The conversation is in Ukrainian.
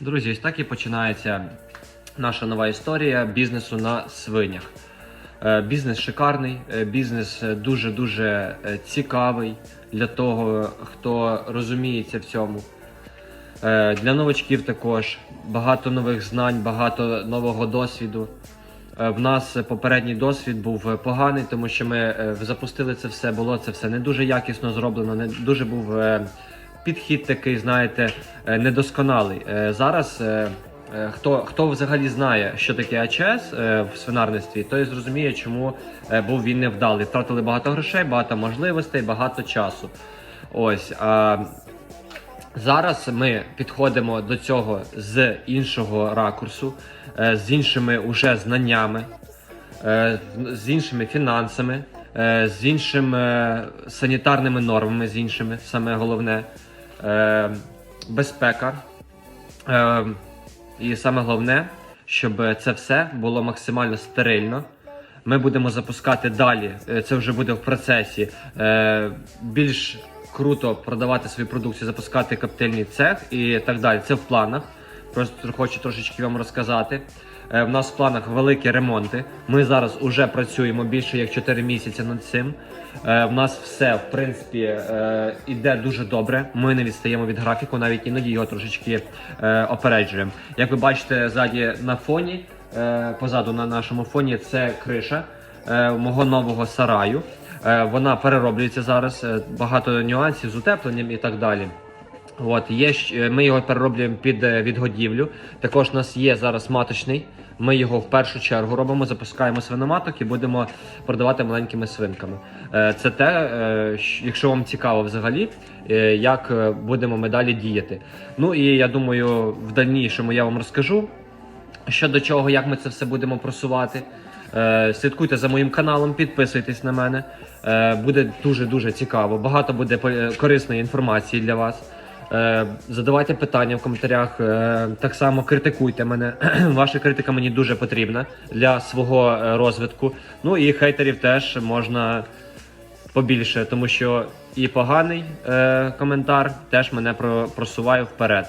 Друзі, ось так і починається наша нова історія бізнесу на свинях. Е, Бізнес шикарний, е, бізнес дуже-дуже цікавий для того, хто розуміється в цьому. Е, Для новачків також багато нових знань, багато нового досвіду. Е, В нас попередній досвід був е, поганий, тому що ми е, запустили це все, було це все не дуже якісно зроблено, не дуже був е, підхід такий, знаєте, е, недосконалий. Е, Зараз е, хто, хто взагалі знає, що таке АЧС в свинарництві, той зрозуміє, чому був він невдалий. Втратили багато грошей, багато можливостей, багато часу. Ось. А Зараз ми підходимо до цього з іншого ракурсу, з іншими уже знаннями, з іншими фінансами, з іншими санітарними нормами, з іншими, саме головне, безпека. Е, І саме головне, щоб це все було максимально стерильно. Ми будемо запускати далі. е, Це вже буде в процесі. е, Більш круто продавати свою продукцію, запускати коктейльний цех і так далі. Це в планах. Просто хочу трошечки вам розказати. Е, В нас в планах великі ремонти. Ми зараз вже працюємо більше як 4 місяці над цим. Е, В нас все в принципі е, іде дуже добре. Ми не відстаємо від графіку, навіть іноді його трошечки опереджуємо. Як ви бачите, ззаді на фоні, позаду на нашому фоні, це криша мого нового сараю. Вона перероблюється зараз. Багато нюансів з утепленням і так далі. От є ми його перероблюємо під е, відгодівлю. Також у нас є зараз маточний. Ми його в першу чергу робимо, запускаємо свиноматок і будемо продавати маленькими свинками. Е, Це те, е, якщо вам цікаво взагалі, е, як е, будемо ми далі діяти. Ну і я думаю, в дальнішому я вам розкажу щодо чого, як ми це все будемо просувати. Е, Слідкуйте за моїм каналом, підписуйтесь на мене. Е, Буде дуже дуже цікаво. Багато буде е, корисної інформації для вас. Е, Задавайте питання в коментарях. е, Так само критикуйте мене. Ваша критика мені дуже потрібна для свого е, розвитку. Ну і хейтерів теж можна побільше, тому що і поганий коментар теж мене про- просуває вперед.